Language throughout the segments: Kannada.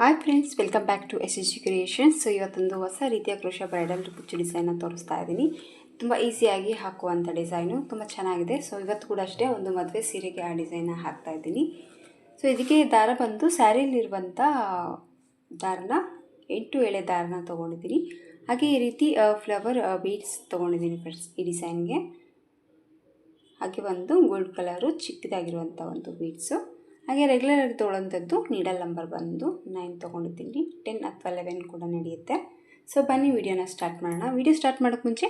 Hi friends welcome back to S S creations so ಇವತ್ತೊಂದು ಹೊಸ ರೀತಿಯ ಕ್ರೋಶ ಬ್ರೈಡಲ್ ಕುಚ್ಚು ಡಿಸೈನ್ನ ತೋರಿಸ್ತಾ ಇದ್ದೀನಿ. ತುಂಬ ಈಸಿಯಾಗಿ ಹಾಕುವಂಥ ಡಿಸೈನು ತುಂಬ ಚೆನ್ನಾಗಿದೆ. ಸೊ ಇವತ್ತು ಕೂಡ ಅಷ್ಟೇ ಒಂದು ಮದುವೆ ಸೀರೆಗೆ ಆ ಡಿಸೈನ್ನ ಹಾಕ್ತಾ ಇದ್ದೀನಿ. ಸೊ ಇದಕ್ಕೆ ದಾರ ಬಂದು ಸ್ಯಾರಿಲಿರುವಂಥ ದಾರನ, ಎಂಟು ಎಳೆ ದಾರನ ತೊಗೊಂಡಿದ್ದೀನಿ. ಹಾಗೆ ಈ ರೀತಿ ಫ್ಲವರ್ ಬೀಡ್ಸ್ ತೊಗೊಂಡಿದ್ದೀನಿ ಫ್ರೆಂಡ್ಸ್ ಈ ಡಿಸೈನ್ಗೆ ಹಾಗೆ ಒಂದು ಗೋಲ್ಡ್ ಕಲರು ಚಿಕ್ಕದಾಗಿರುವಂಥ ಒಂದು ಬೀಡ್ಸು ಹಾಗೆ ರೆಗ್ಯುಲರ್ ಆಗಿ ತೊಗೊಳ್ಳೋಂಥದ್ದು ನೀಡಲ್ ನಂಬರ್ ಬಂದು ನೈನ್ ತೊಗೊಂಡಿದ್ದೀನಿ. ಟೆನ್ ಅಥವಾ ಲೆವೆನ್ ಕೂಡ ನಡೆಯುತ್ತೆ. ಸೊ ಬನ್ನಿ, ವಿಡಿಯೋನ ಸ್ಟಾರ್ಟ್ ಮಾಡೋಣ. ವಿಡಿಯೋ ಸ್ಟಾರ್ಟ್ ಮಾಡೋಕ್ಕೆ ಮುಂಚೆ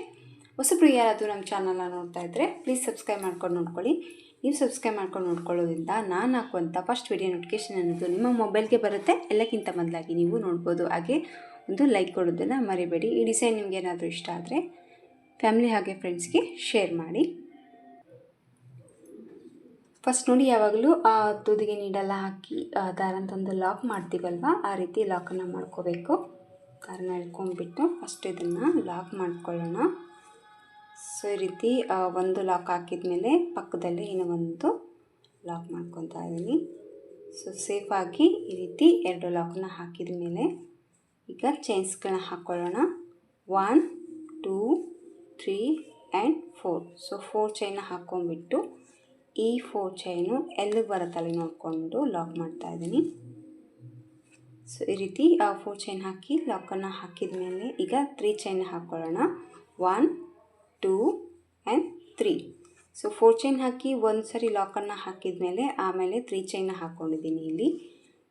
ಹೊಸಬ್ರು ಯಾರಾದರೂ ನಮ್ಮ ಚಾನಲ್ನ ನೋಡ್ತಾ ಇದ್ದರೆ ಪ್ಲೀಸ್ ಸಬ್ಸ್ಕ್ರೈಬ್ ಮಾಡ್ಕೊಂಡು ನೋಡ್ಕೊಳ್ಳಿ. ನೀವು ಸಬ್ಸ್ಕ್ರೈಬ್ ಮಾಡ್ಕೊಂಡು ನೋಡ್ಕೊಳ್ಳೋದ್ರಿಂದ ನಾನು ಹಾಕುವಂಥ ಫಸ್ಟ್ ವಿಡಿಯೋ ನೋಟಿಫಿಕೇಷನ್ ಅನ್ನೋದು ನಿಮ್ಮ ಮೊಬೈಲ್ಗೆ ಬರುತ್ತೆ. ಎಲ್ಲಕ್ಕಿಂತ ಮೊದಲಾಗಿ ನೀವು ನೋಡ್ಬೋದು. ಹಾಗೆ ಒಂದು ಲೈಕ್ ಕೊಡೋದನ್ನು ಮರಿಬೇಡಿ. ಈ ಡಿಸೈನ್ ನಿಮಗೇನಾದರೂ ಇಷ್ಟ ಆದರೆ ಫ್ಯಾಮಿಲಿ ಹಾಗೆ ಫ್ರೆಂಡ್ಸ್ಗೆ ಶೇರ್ ಮಾಡಿ. ಫಸ್ಟ್ ನೋಡಿ ಯಾವಾಗಲೂ, ಆ ತುದಿಗೆ ನೀಡೆಲ್ಲ ಹಾಕಿ ದಾರನ ತಂದು ಲಾಕ್ ಮಾಡ್ತೀವಲ್ವ? ಆ ರೀತಿ ಲಾಕನ್ನು ಮಾಡ್ಕೋಬೇಕು. ದಾರನ ಎಳ್ಕೊಂಡ್ಬಿಟ್ಟು ಫಸ್ಟ್ ಇದನ್ನು ಲಾಕ್ ಮಾಡ್ಕೊಳ್ಳೋಣ. ಸೊ ಈ ರೀತಿ ಒಂದು ಲಾಕ್ ಹಾಕಿದ ಮೇಲೆ ಪಕ್ಕದಲ್ಲಿ ಇನ್ನೂ ಒಂದು ಲಾಕ್ ಮಾಡ್ಕೊತಾ ಇದ್ದೀನಿ. ಸೊ ಸೇಫಾಗಿ ಈ ರೀತಿ ಎರಡು ಲಾಕನ್ನ ಹಾಕಿದ ಮೇಲೆ ಈಗ ಚೈನ್ಸ್ಗಳನ್ನ ಹಾಕ್ಕೊಳ್ಳೋಣ one two three and four so four ಚೈನ್ನ ಹಾಕ್ಕೊಂಬಿಟ್ಟು ಈ ಫೋರ್ ಚೈನು ಎಲ್ಲಿಗೆ ಬರುತ್ತಲ್ಲಿ ನೋಡಿಕೊಂಡು ಲಾಕ್ ಮಾಡ್ತಾ ಇದ್ದೀನಿ. ಸೊ ಈ ರೀತಿ ಆ ಫೋರ್ ಚೈನ್ ಹಾಕಿ ಲಾಕನ್ನು ಹಾಕಿದ ಮೇಲೆ ಈಗ ತ್ರೀ ಚೈನ್ ಹಾಕ್ಕೊಳ್ಳೋಣ one two and three so four chain ಹಾಕಿ ಒಂದು ಸರಿ ಲಾಕನ್ನು ಹಾಕಿದ ಮೇಲೆ ಆಮೇಲೆ ತ್ರೀ ಚೈನ್ ಹಾಕ್ಕೊಂಡಿದ್ದೀನಿ ಇಲ್ಲಿ.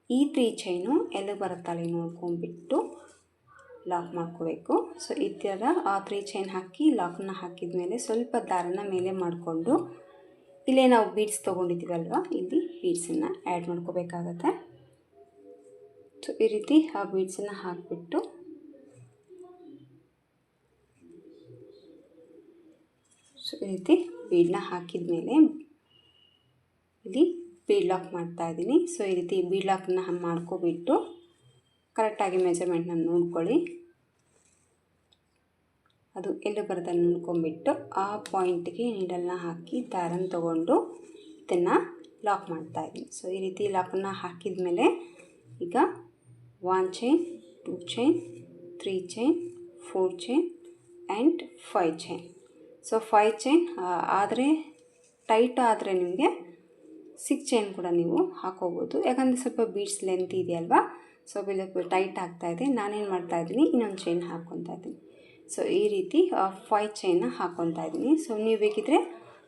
ಈ ತ್ರೀ ಚೈನು ಎಲ್ಲಿಗೆ ಬರುತ್ತಲ್ಲಿ ನೋಡ್ಕೊಂಡ್ಬಿಟ್ಟು ಲಾಕ್ ಮಾಡ್ಕೋಬೇಕು. ಸೊ ಈ ಥರ ಆ ತ್ರೀ ಚೈನ್ ಹಾಕಿ ಲಾಕನ್ನು ಹಾಕಿದ ಮೇಲೆ ಸ್ವಲ್ಪ ದಾರನ ಮೇಲೆ ಮಾಡಿಕೊಂಡು ಇಲ್ಲೇ ನಾವು ಬೀಡ್ಸ್ ತೊಗೊಂಡಿದ್ದೀವಲ್ವ? ಇಲ್ಲಿ ಬೀಡ್ಸನ್ನು ಆ್ಯಡ್ ಮಾಡ್ಕೋಬೇಕಾಗತ್ತೆ. ಸೊ ಈ ರೀತಿ ಆ ಬೀಡ್ಸನ್ನು ಹಾಕಿಬಿಟ್ಟು ಸೊ ಈ ರೀತಿ ಬೀಡನ್ನ ಹಾಕಿದ ಮೇಲೆ ಇಲ್ಲಿ ಬೀಡ್ ಲಾಕ್ ಮಾಡ್ತಾ ಇದ್ದೀನಿ. ಸೊ ಈ ರೀತಿ ಬೀಡ್ ಲಾಕನ್ನ ಮಾಡ್ಕೊಬಿಟ್ಟು ಕರೆಕ್ಟಾಗಿ ಮೆಜರ್ಮೆಂಟ್ನ ನೋಡ್ಕೊಳ್ಳಿ. ಅದು ಎಲ್ಲಿ ನೋಡ್ಕೊಂಬಿಟ್ಟು ಆ ಪಾಯಿಂಟ್ಗೆ ನೀಡಲ್ನ ಹಾಕಿ ದಾರನ ತಗೊಂಡು ಇದನ್ನು ಲಾಕ್ ಮಾಡ್ತಾ ಇದ್ದೀನಿ. ಸೊ ಈ ರೀತಿ ಲಾಕನ್ನು ಹಾಕಿದ ಮೇಲೆ ಈಗ one chain two chain three chain four chain and five chain so five chain ಆದರೆ ಟೈಟ್ ಆದರೆ ನಿಮಗೆ ಸಿಕ್ಸ್ ಚೈನ್ ಕೂಡ ನೀವು ಹಾಕೋಬೋದು. ಯಾಕಂದರೆ ಸ್ವಲ್ಪ ಬೀಡ್ಸ್ ಲೆಂತ್ ಇದೆಯಲ್ವಾ? ಸೊ ಬಿಲ್ ಟೈಟ್ ಆಗ್ತಾಯಿದೆ ನಾನೇನು ಮಾಡ್ತಾಯಿದ್ದೀನಿ ಇನ್ನೊಂದು ಚೈನ್ ಹಾಕ್ಕೊತಾ ಇದ್ದೀನಿ. ಸೊ ಈ ರೀತಿ ಫೈ ಚೈನ್ನ ಹಾಕ್ಕೊತಾ ಇದ್ದೀನಿ. ಸೊ ನೀವು ಬೇಕಿದ್ರೆ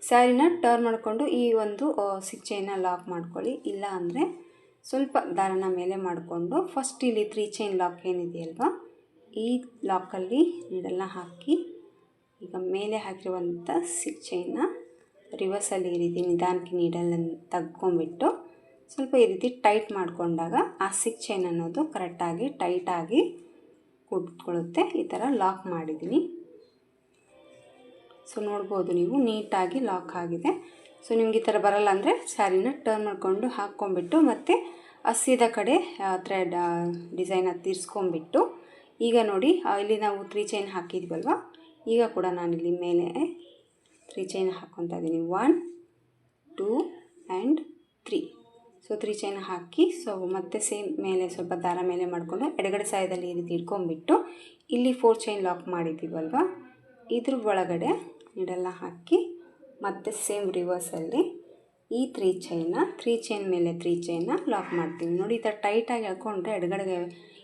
ಸ್ಯಾರಿನ ಟರ್ನ್ ಮಾಡಿಕೊಂಡು ಈ ಒಂದು ಸಿಕ್ ಚೈನ್ನ ಲಾಕ್ ಮಾಡ್ಕೊಳ್ಳಿ. ಇಲ್ಲ ಅಂದರೆ ಸ್ವಲ್ಪ ದಾರನ ಮೇಲೆ ಮಾಡಿಕೊಂಡು ಫಸ್ಟ್ ಇಲ್ಲಿ ತ್ರೀ ಚೈನ್ ಲಾಕ್ ಏನಿದೆಯಲ್ವಾ, ಈ ಲಾಕಲ್ಲಿ ನೀಡೆಲ್ಲ ಹಾಕಿ, ಈಗ ಮೇಲೆ ಹಾಕಿರುವಂಥ ಸಿಕ್ ಚೈನ್ನ ರಿವರ್ಸಲ್ಲಿ ಈ ರೀತಿ ನಿಧಾನಕ್ಕೆ ನೀಡಲನ್ನು ತೆಗ್ಕೊಂಬಿಟ್ಟು ಸ್ವಲ್ಪ ಈ ರೀತಿ ಟೈಟ್ ಮಾಡಿಕೊಂಡಾಗ ಆ ಸಿಕ್ ಚೈನ್ ಅನ್ನೋದು ಕರೆಕ್ಟಾಗಿ ಟೈಟಾಗಿ ಕೂತ್ಕೊಳ್ಳುತ್ತೆ ಈ ಥರ ಲಾಕ್ ಮಾಡಿದ್ದೀನಿ. ಸೊ ನೋಡ್ಬೋದು ನೀವು, ನೀಟಾಗಿ ಲಾಕ್ ಆಗಿದೆ. ಸೊ ನಿಮ್ಗೆ ಈ ಥರ ಬರಲ್ಲ ಅಂದರೆ ಸ್ಯಾರಿನ ಟರ್ನ್ ಮಾಡಿಕೊಂಡು ಹಾಕ್ಕೊಂಬಿಟ್ಟು ಮತ್ತು ಹಸಿದ ಕಡೆ ಥ್ರೆಡ್ ಡಿಸೈನ ತೀರಿಸ್ಕೊಂಬಿಟ್ಟು ಈಗ ನೋಡಿ ಇಲ್ಲಿ ನಾವು ತ್ರೀ ಚೈನ್ ಹಾಕಿದ್ವಲ್ವ? ಈಗ ಕೂಡ ನಾನಿಲ್ಲಿ ಮೇಲೆ ತ್ರೀ ಚೈನ್ ಹಾಕ್ಕೊತಾ ಇದ್ದೀನಿ one two and three so three chain hockey so ಮತ್ತೆ ಸೇಮ್ ಮೇಲೆ ಸ್ವಲ್ಪ ದಾರ ಮೇಲೆ ಮಾಡಿಕೊಂಡು ಎಡಗಡೆ ಸಾಯದಲ್ಲಿ ಈ ರೀತಿ ಇಟ್ಕೊಂಡ್ಬಿಟ್ಟು ಇಲ್ಲಿ ಫೋರ್ ಚೈನ್ ಲಾಕ್ ಮಾಡಿದ್ದೀವಲ್ವ? ಇದ್ರ ಒಳಗಡೆ ನೀಡೆಲ್ಲ ಹಾಕಿ ಮತ್ತೆ ಸೇಮ್ ರಿವರ್ಸಲ್ಲಿ ಈ ತ್ರೀ ಚೈನ ತ್ರೀ ಚೈನ್ ಮೇಲೆ ತ್ರೀ ಚೈನ ಲಾಕ್ ಮಾಡ್ತೀವಿ. ನೋಡಿ, ಈ ಥರ ಟೈಟಾಗಿ ಎಳ್ಕೊಂಡ್ರೆ ಎಡಗಡೆಗೆ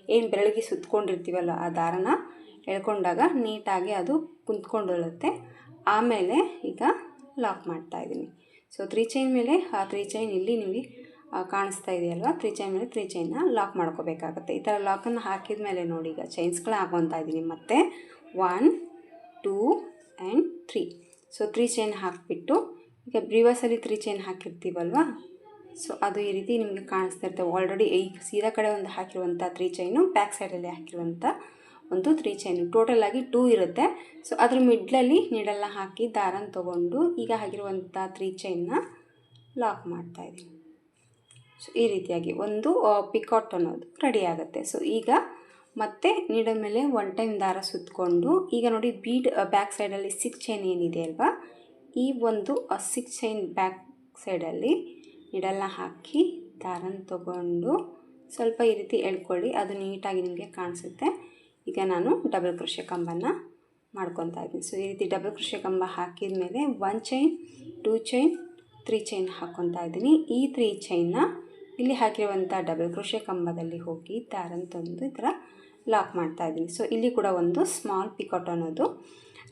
ಏನು ಬೆರಳಿಗೆ ಸುತ್ಕೊಂಡಿರ್ತೀವಲ್ಲ ಆ ದಾರನ? ಎಳ್ಕೊಂಡಾಗ ನೀಟಾಗಿ ಅದು ಕುಂತ್ಕೊಂಡಿರುತ್ತೆ ಆಮೇಲೆ ಈಗ ಲಾಕ್ ಮಾಡ್ತಾಯಿದ್ದೀನಿ ಸೊ ತ್ರೀ ಚೈನ್ ಮೇಲೆ ಆ ತ್ರೀ ಚೈನ್ ಇಲ್ಲಿ ನಿಮಗೆ ಕಾಣಿಸ್ತಾ ಇದೆಯಲ್ವ? ತ್ರೀ ಚೈನ್ ಮೇಲೆ ತ್ರೀ ಚೈನ್ನ ಲಾಕ್ ಮಾಡ್ಕೋಬೇಕಾಗತ್ತೆ. ಈ ಥರ ಲಾಕನ್ನು ಹಾಕಿದ ಮೇಲೆ ನೋಡಿ ಈಗ ಚೈನ್ಸ್ಗಳು ಹಾಕೊತಾ ಇದ್ದೀನಿ ಮತ್ತು. One two and three so three chain ಹಾಕಿಬಿಟ್ಟು ಈಗ ಬ್ರಿವರ್ಸಲ್ಲಿ ತ್ರೀ ಚೈನ್ ಹಾಕಿರ್ತೀವಲ್ವ? ಸೊ ಅದು ಈ ರೀತಿ ನಿಮಗೆ ಕಾಣಿಸ್ತಾ ಇರ್ತವೆ ಆಲ್ರೆಡಿ ಈ ಸೀದಾ ಕಡೆ ಒಂದು ಹಾಕಿರುವಂಥ ತ್ರೀ ಚೈನು ಬ್ಯಾಕ್ ಸೈಡಲ್ಲಿ ಹಾಕಿರುವಂಥ ಒಂದು ತ್ರೀ ಚೈನು ಆಗಿ ಟೂ ಇರುತ್ತೆ. ಸೊ ಅದ್ರ ಮಿಡ್ಲಲ್ಲಿ ನೀಡೆಲ್ಲ ಹಾಕಿ ದಾರನ ತೊಗೊಂಡು ಈಗ ಹಾಕಿರುವಂಥ ತ್ರೀ ಚೈನ್ನ ಲಾಕ್ ಮಾಡ್ತಾಯಿದ್ದೀನಿ ಸೊ ಈ ರೀತಿಯಾಗಿ ಒಂದು ಪಿಕಾಟ್ ಅನ್ನೋದು ರೆಡಿ ಆಗುತ್ತೆ. ಸೊ ಈಗ ಮತ್ತೆ ನೀಡಲ್ ಮೇಲೆ ಒನ್ ಟೈಮ್ ದಾರ ಸುತ್ತಕೊಂಡು ಈಗ ನೋಡಿ ಬೀಡ್ ಬ್ಯಾಕ್ ಸೈಡಲ್ಲಿ ಸಿಕ್ಸ್ ಚೈನ್ ಏನಿದೆ ಅಲ್ವಾ? ಈ ಒಂದು ಸಿಕ್ಸ್ ಚೈನ್ ಬ್ಯಾಕ್ ಸೈಡಲ್ಲಿ ನೀಡಲ್ನ ಹಾಕಿ ದಾರನ ತಗೊಂಡು ಸ್ವಲ್ಪ ಈ ರೀತಿ ಎಳ್ಕೊಳ್ಳಿ. ಅದು ನೀಟಾಗಿ ನಿಮಗೆ ಕಾಣಿಸುತ್ತೆ. ಈಗ ನಾನು ಡಬಲ್ ಕೃಷಿ ಕಂಬನ ಮಾಡ್ಕೊತಾ ಇದ್ದೀನಿ. ಸೊ ಈ ರೀತಿ ಡಬಲ್ ಕೃಷಿ ಕಂಬ ಹಾಕಿದ ಮೇಲೆ one chain two chain three chain ಹಾಕ್ಕೊತಾ ಇದ್ದೀನಿ. ಈ ತ್ರೀ ಚೈನ್ನ ಇಲ್ಲಿ ಹಾಕಿರುವಂಥ ಡಬಲ್ ಕ್ರೋಶೆ ಕಂಬದಲ್ಲಿ ಹೋಗಿ ದಾರನ ತಂದು ಈ ಥರ ಲಾಕ್ ಮಾಡ್ತಾ ಇದ್ದೀನಿ. ಸೊ ಇಲ್ಲಿ ಕೂಡ ಒಂದು ಸ್ಮಾಲ್ ಪಿಕಾಟ್ ಅನ್ನೋದು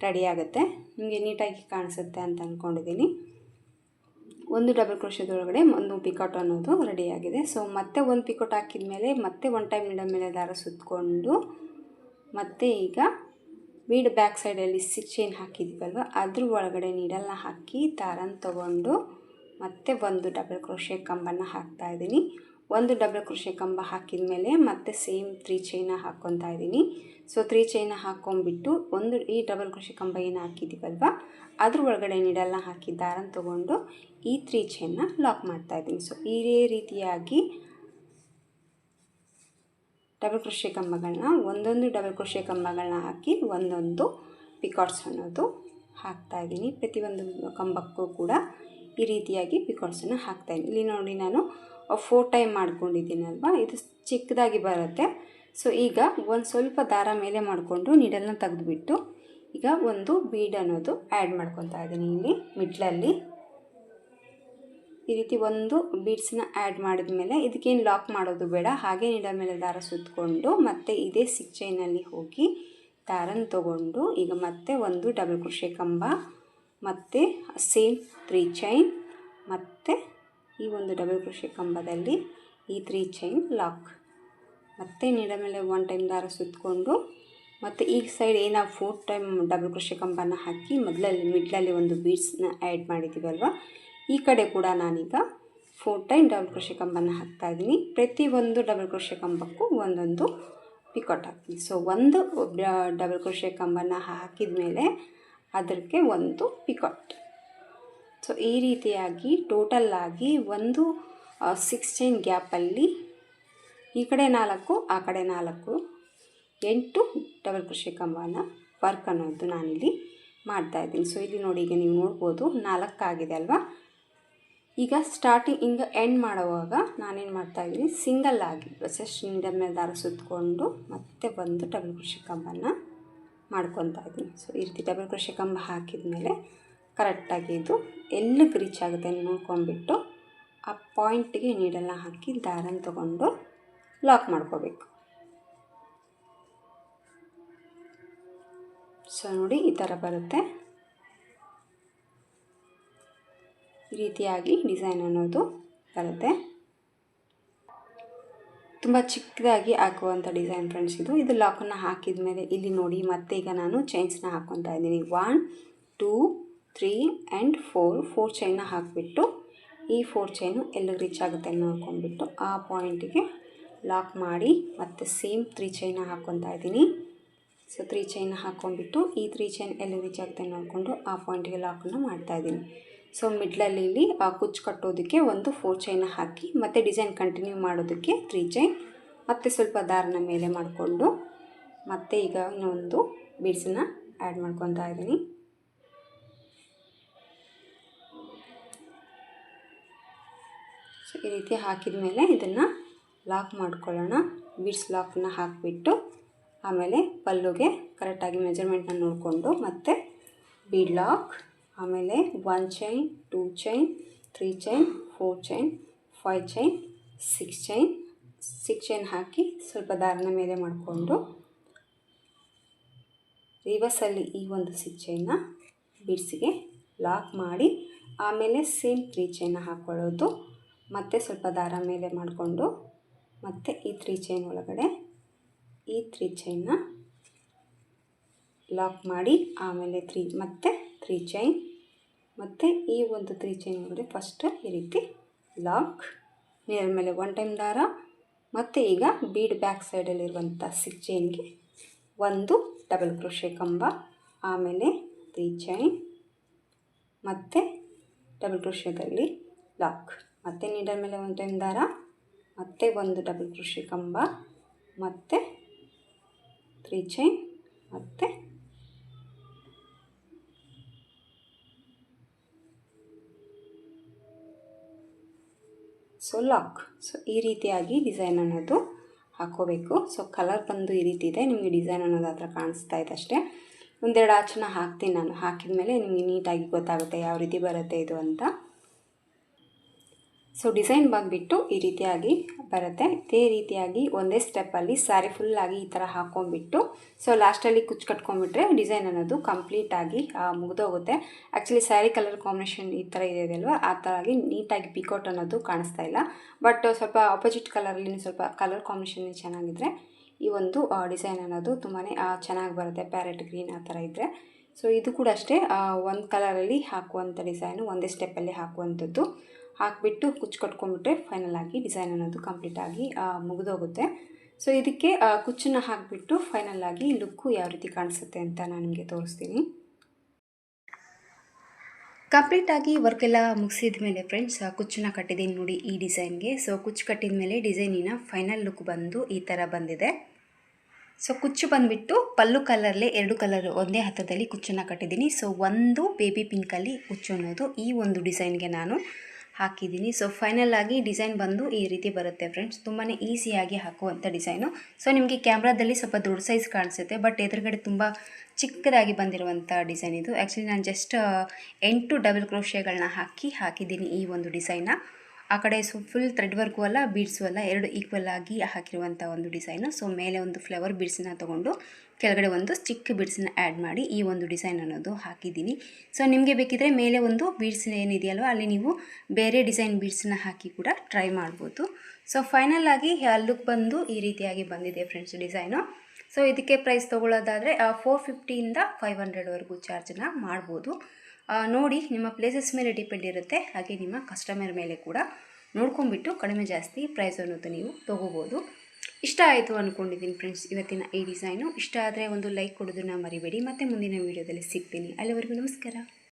ರೆಡಿ ಆಗುತ್ತೆ. ನಿಮಗೆ ನೀಟಾಗಿ ಕಾಣಿಸುತ್ತೆ ಅಂತ ಅಂದ್ಕೊಂಡಿದ್ದೀನಿ ಒಂದು ಡಬಲ್ ಕ್ರೋಶದೊಳಗಡೆ ಒಂದು ಪಿಕಾಟ್ ಅನ್ನೋದು ರೆಡಿಯಾಗಿದೆ ಸೊ ಮತ್ತೆ ಒಂದು ಪಿಕಾಟ್ ಹಾಕಿದ ಮೇಲೆ ಮತ್ತೆ ಒನ್ ಟೈಮ್ ನೀಡೋ ಮೇಲೆ ದಾರ ಸುತ್ತಕೊಂಡು ಮತ್ತೆ ಈಗ ಬೀಡ್ ಬ್ಯಾಕ್ ಸೈಡಲ್ಲಿ ಸಿಕ್ಸ್ ಚೈನ್ ಹಾಕಿದ್ವಲ್ವ? ಅದ್ರ ಒಳಗಡೆ ನೀಡಲ್ನ ಹಾಕಿ ದಾರನ ತೊಗೊಂಡು ಮತ್ತೆ ಒಂದು ಡಬಲ್ ಕ್ರೋಶೆ ಕಂಬನ ಹಾಕ್ತಾ ಇದ್ದೀನಿ. ಒಂದು ಡಬಲ್ ಕ್ರೋಶೆ ಕಂಬ ಹಾಕಿದ ಮೇಲೆ ಮತ್ತೆ ಸೇಮ್ ತ್ರೀ ಚೈನ ಹಾಕ್ಕೊತಾ ಇದ್ದೀನಿ. ಸೊ ತ್ರೀ ಚೈನ ಹಾಕ್ಕೊಂಬಿಟ್ಟು ಒಂದು, ಈ ಡಬಲ್ ಕ್ರೋಶೆ ಕಂಬ ಏನು ಹಾಕಿದ್ದೀವಲ್ವ ಅದ್ರ ಒಳಗಡೆ ನೀಡೆಲ್ಲ ಹಾಕಿ ದಾರನ ತೊಗೊಂಡು ಈ ತ್ರೀ ಚೈನ ಲಾಕ್ ಮಾಡ್ತಾ ಇದ್ದೀನಿ. ಸೊ ಈ ರೀತಿಯಾಗಿ ಡಬಲ್ ಕ್ರೋಶೆ ಕಂಬಗಳನ್ನ ಒಂದೊಂದು ಡಬಲ್ ಕ್ರೋಶೆ ಕಂಬಗಳನ್ನ ಹಾಕಿ ಒಂದೊಂದು ಪಿಕಾಟ್ಸ್ ಅನ್ನೋದು ಹಾಕ್ತಾ ಇದ್ದೀನಿ. ಪ್ರತಿಯೊಂದು ಕಂಬಕ್ಕೂ ಕೂಡ ಈ ರೀತಿಯಾಗಿ ಪಿಕಾಟ್ಸನ್ನು ಹಾಕ್ತಾಯಿದ್ದೀನಿ ಇಲ್ಲಿ ನೋಡಿ ನಾನು ಫೋರ್ ಟೈಮ್ ಮಾಡ್ಕೊಂಡಿದ್ದೀನಲ್ವ ಇದು ಚಿಕ್ಕದಾಗಿ ಬರುತ್ತೆ. ಸೊ ಈಗ ಒಂದು ಸ್ವಲ್ಪ ದಾರ ಮೇಲೆ ಮಾಡಿಕೊಂಡು ನೀಡಲ್ನ ತೆಗೆದುಬಿಟ್ಟು ಈಗ ಒಂದು ಬೀಡ್ ಅನ್ನೋದು ಆ್ಯಡ್ ಮಾಡ್ಕೊತಾ ಇದ್ದೀನಿ ಇಲ್ಲಿ, ಮಿಡ್ಲಲ್ಲಿ. ಈ ರೀತಿ ಒಂದು ಬೀಡ್ಸನ್ನ ಆ್ಯಡ್ ಮಾಡಿದ ಮೇಲೆ ಇದಕ್ಕೇನು ಲಾಕ್ ಮಾಡೋದು ಬೇಡ. ಹಾಗೆ ನೀಡಲ್ ಮೇಲೆ ದಾರ ಸುತ್ತಕೊಂಡು ಮತ್ತೆ ಇದೇ ಸಿಕ್ ಚೈನಲ್ಲಿ ಹೋಗಿ ದಾರನ ತಗೊಂಡು ಈಗ ಮತ್ತೆ ಒಂದು ಡಬಲ್ ಕುರ್ಷೆ ಕಂಬ ಮತ್ತು ಸೇಮ್ ತ್ರೀ ಚೈನ್ ಮತ್ತು ಈ ಒಂದು ಡಬಲ್ ಕೃಷಿ ಕಂಬದಲ್ಲಿ ಈ ತ್ರೀ ಚೈನ್ ಲಾಕ್ ಮತ್ತೆ ನೀಡ ಮೇಲೆ ಒನ್ ಟೈಮ್ ದಾರ ಸುತ್ತಕೊಂಡು ಮತ್ತು ಈ ಸೈಡ್ ಏನೋ ಫೋರ್ ಟೈಮ್ ಡಬಲ್ ಕೃಷಿ ಕಂಬನ ಹಾಕಿ ಮೊದಲಲ್ಲಿ ಮಿಡ್ಲಲ್ಲಿ ಒಂದು ಬೀಡ್ಸ್ನ ಆ್ಯಡ್ ಮಾಡಿದ್ದೀವಲ್ವ ಈ ಕಡೆ ಕೂಡ ನಾನೀಗ ಫೋರ್ ಟೈಮ್ ಡಬಲ್ ಕೃಷಿ ಕಂಬನ ಹಾಕ್ತಾಯಿದ್ದೀನಿ ಪ್ರತಿಯೊಂದು ಡಬಲ್ ಕೃಷಿ ಕಂಬಕ್ಕೂ ಒಂದೊಂದು ಪಿಕಾಟ್ ಹಾಕ್ತೀನಿ. ಸೊ ಒಂದು ಡಬಲ್ ಕೃಷಿ ಕಂಬನ ಹಾಕಿದ ಮೇಲೆ ಅದಕ್ಕೆ ಒಂದು ಪಿಕಾಟ್ ಸೊ ಈ ರೀತಿಯಾಗಿ ಟೋಟಲ್ ಆಗಿ ಒಂದು ಸಿಕ್ಸ್ ಚೈನ್ ಗ್ಯಾಪಲ್ಲಿ ಈ ಕಡೆ ನಾಲ್ಕು, ಆ ಕಡೆ ನಾಲ್ಕು, ಎಂಟು ಡಬಲ್ ಕೃಷಿ ಕಂಬನ ವರ್ಕ್ ಅನ್ನೋದು ನಾನಿಲ್ಲಿ ಮಾಡ್ತಾಯಿದ್ದೀನಿ ಸೊ ಇಲ್ಲಿ ನೋಡಿ ಈಗ ನೀವು ನೋಡ್ಬೋದು ನಾಲ್ಕಾಗಿದೆ ಅಲ್ವಾ? ಈಗ ಸ್ಟಾರ್ಟಿಂಗ್ ಹಿಂಗೆ ಎಂಡ್ ಮಾಡುವಾಗ ನಾನೇನು ಮಾಡ್ತಾಯಿದ್ದೀನಿ ಸಿಂಗಲ್ ಆಗಿ ಜಸ್ಟ್ನಿಂದ ಮೇಲೆ ದಾರ ಸುತ್ತಕೊಂಡು ಮತ್ತೆ ಒಂದು ಡಬಲ್ ಕೃಷಿ ಕಂಬನ ಮಾಡ್ಕೊತಾ ಇದ್ದೀನಿ. ಸೊ ಈ ರೀತಿ ಡಬಲ್ ಕ್ರೋಶೆ ಕಂಬ ಹಾಕಿದ ಮೇಲೆ ಕರೆಕ್ಟಾಗಿ ಇದು ಎಲ್ಲಿಗೆ ರೀಚ್ ಆಗುತ್ತೆ ನೋಡ್ಕೊಂಡ್ಬಿಟ್ಟು ಆ ಪಾಯಿಂಟಿಗೆ ನೀಡೆಲ್ಲ ಹಾಕಿ ದಾರನ ತೊಗೊಂಡು ಲಾಕ್ ಮಾಡ್ಕೋಬೇಕು. ಸೊ ನೋಡಿ ಈ ಥರ ಬರುತ್ತೆ. ಈ ರೀತಿಯಾಗಿ ಡಿಸೈನ್ ಅನ್ನೋದು ಬರುತ್ತೆ. ತುಂಬ ಚಿಕ್ಕದಾಗಿ ಹಾಕುವಂಥ ಡಿಸೈನ್ ಫ್ರೆಂಡ್ಸ್ ಇದು. ಇದು ಲಾಕನ್ನು ಹಾಕಿದ ಮೇಲೆ ಇಲ್ಲಿ ನೋಡಿ, ಮತ್ತೆ ಈಗ ನಾನು ಚೈನ್ಸ್ನ ಹಾಕ್ಕೊತಾ ಇದ್ದೀನಿ. One two three and four four ಚೈನ್ನ ಹಾಕಿಬಿಟ್ಟು ಈ ಫೋರ್ ಚೈನು ಎಲ್ಲಿಗೆ ರೀಚ್ ಆಗುತ್ತೆ ನೋಡ್ಕೊಂಡ್ಬಿಟ್ಟು ಆ ಪಾಯಿಂಟಿಗೆ ಲಾಕ್ ಮಾಡಿ, ಮತ್ತು ಸೇಮ್ ತ್ರೀ ಚೈನ ಹಾಕ್ಕೊತಾ ಇದ್ದೀನಿ. ಸೊ ತ್ರೀ ಚೈನ್ ಹಾಕ್ಕೊಂಡ್ಬಿಟ್ಟು ಈ ತ್ರೀ ಚೈನ್ ಎಲ್ಲಿ ರೀಚ್ ಆಗುತ್ತೆ ನೋಡಿಕೊಂಡು ಆ ಪಾಯಿಂಟಿಗೆ ಲಾಕನ್ನು ಮಾಡ್ತಾಯಿದ್ದೀನಿ ಸೊ ಮಿಡ್ಲಲ್ಲಿ ಇಲ್ಲಿ ಆ ಕುಚ್ಚು ಕಟ್ಟೋದಕ್ಕೆ ಒಂದು ಫೋರ್ ಚೈನ ಹಾಕಿ, ಮತ್ತು ಡಿಸೈನ್ ಕಂಟಿನ್ಯೂ ಮಾಡೋದಕ್ಕೆ ತ್ರೀ ಚೈನ್ ಮತ್ತು ಸ್ವಲ್ಪ ದಾರನ ಮೇಲೆ ಮಾಡಿಕೊಂಡು, ಮತ್ತೆ ಈಗ ಇನ್ನೊಂದು ಬೀಡ್ಸನ್ನ ಆ್ಯಡ್ ಮಾಡ್ಕೊತಾ ಇದ್ದೀನಿ. ಸೊ ಈ ರೀತಿ ಹಾಕಿದ ಮೇಲೆ ಇದನ್ನು ಲಾಕ್ ಮಾಡ್ಕೊಳ್ಳೋಣ. ಬೀಡ್ಸ್ ಲಾಕ್ನ ಹಾಕಿಬಿಟ್ಟು, ಆಮೇಲೆ ಪಲ್ಲುಗೆ ಕರೆಕ್ಟಾಗಿ ಮೆಜರ್ಮೆಂಟ್ನ ನೋಡಿಕೊಂಡು, ಮತ್ತು ಬೀಡ್ ಲಾಕ್ ಆಮೇಲೆ one chain two chain three chain four chain five chain six chain six chain ಹಾಕಿ ಸ್ವಲ್ಪ ದಾರನ ಮೇಲೆ ಮಾಡಿಕೊಂಡು ರಿವರ್ಸಲ್ಲಿ ಈ ಒಂದು ಸಿಕ್ಸ್ ಚೈನ್ನ ಬಿಡ್ಸಿಗೆ ಲಾಕ್ ಮಾಡಿ, ಆಮೇಲೆ ಸೇಮ್ ತ್ರೀ ಚೈನ್ನ ಹಾಕ್ಕೊಳ್ಳೋದು ಮತ್ತೆ ಸ್ವಲ್ಪ ದಾರ ಮೇಲೆ ಮಾಡಿಕೊಂಡು ಮತ್ತೆ ಈ ತ್ರೀ ಚೈನ್ ಒಳಗಡೆ ಈ ತ್ರೀ ಚೈನ್ನ ಲಾಕ್ ಮಾಡಿ, ಆಮೇಲೆ ತ್ರೀ ಮತ್ತೆ ತ್ರೀ ಚೈನ್ ಮತ್ತು ಈ ಒಂದು ತ್ರೀ ಚೈನ್ ಒಳಗಡೆ ಫಸ್ಟ್ ಈ ರೀತಿ ಲಾಕ್ ನೇರ ಮೇಲೆ ಒನ್ ಟೈಮ್ ದಾರ, ಮತ್ತು ಈಗ ಬೀಡ್ ಬ್ಯಾಕ್ ಸೈಡಲ್ಲಿರುವಂಥ ಸಿಕ್ ಚೈನ್ಗೆ ಒಂದು ಡಬಲ್ ಕ್ರೋಶೆ ಕಂಬ, ಆಮೇಲೆ ತ್ರೀ ಚೈನ್ ಮತ್ತು ಡಬಲ್ ಕ್ರೋಶೆದಲ್ಲಿ ಲಾಕ್ ಮತ್ತು ನೀಡಲ್ ಮೇಲೆ ಒನ್ ಟೈಮ್ ದಾರ, ಮತ್ತು ಒಂದು ಡಬಲ್ ಕ್ರೋಶೆ ಕಂಬ, ಮತ್ತು ತ್ರೀ ಚೈನ್ ಮತ್ತು ಸೊ ಲಾಕ್ ಸೊ ಈ ರೀತಿಯಾಗಿ ಡಿಸೈನ್ ಅನ್ನೋದು ಹಾಕ್ಕೋಬೇಕು ಸೊ ಕಲರ್ ಬಂದು ಈ ರೀತಿ ಇದೆ. ನಿಮಗೆ ಡಿಸೈನ್ ಅನ್ನೋದು ಆ ಕಾಣಿಸ್ತಾ ಇದೆ ಅಷ್ಟೇ. ಒಂದೆರಡು ಆಚನ ಹಾಕ್ತೀನಿ ನಾನು. ಹಾಕಿದ ಮೇಲೆ ನಿಮಗೆ ನೀಟಾಗಿ ಗೊತ್ತಾಗುತ್ತೆ ಯಾವ ರೀತಿ ಬರುತ್ತೆ ಇದು ಅಂತ. ಸೊ ಡಿಸೈನ್ ಬಂದುಬಿಟ್ಟು ಈ ರೀತಿಯಾಗಿ ಬರುತ್ತೆ. ಇದೇ ರೀತಿಯಾಗಿ ಒಂದೇ ಸ್ಟೆಪ್ಪಲ್ಲಿ ಸ್ಯಾರಿ ಫುಲ್ಲಾಗಿ ಈ ಥರ ಹಾಕ್ಕೊಂಬಿಟ್ಟು ಸೊ ಲಾಸ್ಟಲ್ಲಿ ಕುಚ್ಚು ಕಟ್ಕೊಂಡ್ಬಿಟ್ರೆ ಡಿಸೈನ್ ಅನ್ನೋದು ಕಂಪ್ಲೀಟಾಗಿ ಮುಗಿದೋಗುತ್ತೆ. ಆ್ಯಕ್ಚುಲಿ ಸ್ಯಾರಿ ಕಲರ್ ಕಾಂಬಿನೇಷನ್ ಈ ಥರ ಇದೆ ಅಲ್ವಾ? ಆ ಥರ ಆಗಿ ನೀಟಾಗಿ ಪಿಕೌಟ್ ಅನ್ನೋದು ಕಾಣಿಸ್ತಾ ಇಲ್ಲ. ಬಟ್ ಸ್ವಲ್ಪ ಆಪೋಸಿಟ್ ಕಲರಲ್ಲಿ ಸ್ವಲ್ಪ ಕಲರ್ ಕಾಂಬಿನೇಷನ್ ಚೆನ್ನಾಗಿದ್ರೆ, ಈ ಒಂದು ಡಿಸೈನ್ ಅನ್ನೋದು ತುಂಬಾ ಚೆನ್ನಾಗಿ ಬರುತ್ತೆ. ಪ್ಯಾರೆಟ್ ಗ್ರೀನ್ ಆ ಥರ ಇದ್ದರೆ ಸೊ ಇದು ಕೂಡ ಅಷ್ಟೇ ಒಂದು ಕಲರಲ್ಲಿ ಹಾಕುವಂಥ ಡಿಸೈನು ಒಂದೇ ಸ್ಟೆಪ್ಪಲ್ಲಿ ಹಾಕುವಂಥದ್ದು ಹಾಕಿಬಿಟ್ಟು ಕುಚ್ಚು ಕಟ್ಕೊಂಡ್ಬಿಟ್ರೆ ಫೈನಲ್ ಆಗಿ ಡಿಸೈನ್ ಅನ್ನೋದು ಕಂಪ್ಲೀಟಾಗಿ ಮುಗಿದೋಗುತ್ತೆ. ಸೊ ಇದಕ್ಕೆ ಕುಚ್ಚನ್ನು ಹಾಕಿಬಿಟ್ಟು ಫೈನಲ್ ಆಗಿ ಲುಕ್ಕು ಯಾವ ರೀತಿ ಕಾಣಿಸುತ್ತೆ ಅಂತ ನಾನು ನಿಮಗೆ ತೋರಿಸ್ತೀನಿ. ಕಂಪ್ಲೀಟಾಗಿ ವರ್ಕ್ ಎಲ್ಲ ಮುಗಿಸಿದ ಮೇಲೆ ಫ್ರೆಂಡ್ಸ್ ಕುಚ್ಚನ್ನ ಕಟ್ಟಿದ್ದೀನಿ ನೋಡಿ ಈ ಡಿಸೈನ್ಗೆ ಸೊ ಕುಚ್ಚು ಕಟ್ಟಿದ ಮೇಲೆ ಡಿಸೈನಿನ ಫೈನಲ್ ಲುಕ್ ಬಂದು ಈ ಥರ ಬಂದಿದೆ. ಸೊ ಕುಚ್ಚು ಬಂದುಬಿಟ್ಟು ಪಲ್ಲು ಕಲರ್ಲೆ ಎರಡು ಕಲರ್ ಒಂದೇ ಹತ್ತದಲ್ಲಿ ಕುಚ್ಚನ್ನು ಕಟ್ಟಿದ್ದೀನಿ ಸೊ ಒಂದು ಬೇಬಿ ಪಿಂಕಲ್ಲಿ ಕುಚ್ಚು ಅನ್ನೋದು ಈ ಒಂದು ಡಿಸೈನ್ಗೆ ನಾನು ಹಾಕಿದ್ದೀನಿ. ಸೊ ಫೈನಲ್ ಆಗಿ ಡಿಸೈನ್ ಬಂದು ಈ ರೀತಿ ಬರುತ್ತೆ ಫ್ರೆಂಡ್ಸ್ ತುಂಬಾ ಈಸಿಯಾಗಿ ಹಾಕುವಂಥ ಡಿಸೈನು ಸೊ ನಿಮಗೆ ಕ್ಯಾಮ್ರಾದಲ್ಲಿ ಸ್ವಲ್ಪ ದೊಡ್ಡ ಸೈಜ್ ಕಾಣಿಸುತ್ತೆ ಬಟ್ ಎದುರುಗಡೆ ತುಂಬ ಚಿಕ್ಕದಾಗಿ ಬಂದಿರುವಂಥ ಡಿಸೈನ್ ಇದು. ಆ್ಯಕ್ಚುಲಿ ನಾನು ಜಸ್ಟ್ ಎಂಟು ಡಬಲ್ ಕ್ರೋಶೆಗಳನ್ನ ಹಾಕಿ ಹಾಕಿದ್ದೀನಿ ಈ ಒಂದು ಡಿಸೈನ ಆ ಕಡೆ ಸೊ ಫುಲ್ ಥ್ರೆಡ್ ವರ್ಕು ಅಲ್ಲ ಬೀಡ್ಸು ಅಲ್ಲ, ಎರಡು ಈಕ್ವಲ್ ಆಗಿ ಹಾಕಿರುವಂಥ ಒಂದು ಡಿಸೈನು ಸೊ ಮೇಲೆ ಒಂದು ಫ್ಲವರ್ ಬೀಡ್ಸನ್ನ ತೊಗೊಂಡು ಕೆಳಗಡೆ ಒಂದು ಚಿಕ್ಕ ಬೀಡ್ಸನ್ನ ಆ್ಯಡ್ ಮಾಡಿ ಈ ಒಂದು ಡಿಸೈನ್ ಅನ್ನೋದು ಹಾಕಿದ್ದೀನಿ. ಸೊ ನಿಮಗೆ ಬೇಕಿದ್ರೆ ಮೇಲೆ ಒಂದು ಬೀಡ್ಸ್ ಏನಿದೆಯಲ್ವ, ಅಲ್ಲಿ ನೀವು ಬೇರೆ ಡಿಸೈನ್ ಬೀಡ್ಸನ್ನ ಹಾಕಿ ಕೂಡ ಟ್ರೈ ಮಾಡ್ಬೋದು. ಸೊ ಫೈನಲ್ ಆಗಿ ಲುಕ್ ಬಂದು ಈ ರೀತಿಯಾಗಿ ಬಂದಿದೆ ಫ್ರೆಂಡ್ಸ್ ಡಿಸೈನು ಸೊ ಇದಕ್ಕೆ ಪ್ರೈಸ್ ತೊಗೊಳ್ಳೋದಾದರೆ ಫೋರ್ ಫಿಫ್ಟಿಯಿಂದ ಫೈವ್ ಹಂಡ್ರೆಡ್ವರೆಗೂ ಚಾರ್ಜನ್ನು ಮಾಡ್ಬೋದು. ನೋಡಿ, ನಿಮ್ಮ ಪ್ಲೇಸಸ್ ಮೇಲೆ ಡಿಪೆಂಡ್ ಇರುತ್ತೆ. ಹಾಗೆ ನಿಮ್ಮ ಕಸ್ಟಮರ್ ಮೇಲೆ ಕೂಡ. ನೋಡ್ಕೊಂಡ್ಬಿಟ್ಟು ಕಡಿಮೆ ಜಾಸ್ತಿ ಪ್ರೈಸ್ ಅನ್ನೋದು ನೀವು ತೊಗೋಬೋದು. ಇಷ್ಟ ಆಯಿತು ಅಂದ್ಕೊಂಡಿದ್ದೀನಿ ಫ್ರೆಂಡ್ಸ್ ಇವತ್ತಿನ ಈ ಡಿಸೈನು ಇಷ್ಟ ಆದರೆ ಒಂದು ಲೈಕ್ ಕೊಡೋದನ್ನು ಮರಿಬೇಡಿ. ಮತ್ತು ಮುಂದಿನ ವೀಡಿಯೋದಲ್ಲಿ ಸಿಗ್ತೀನಿ. ಅಲ್ಲಿವರೆಗೂ ನಮಸ್ಕಾರ.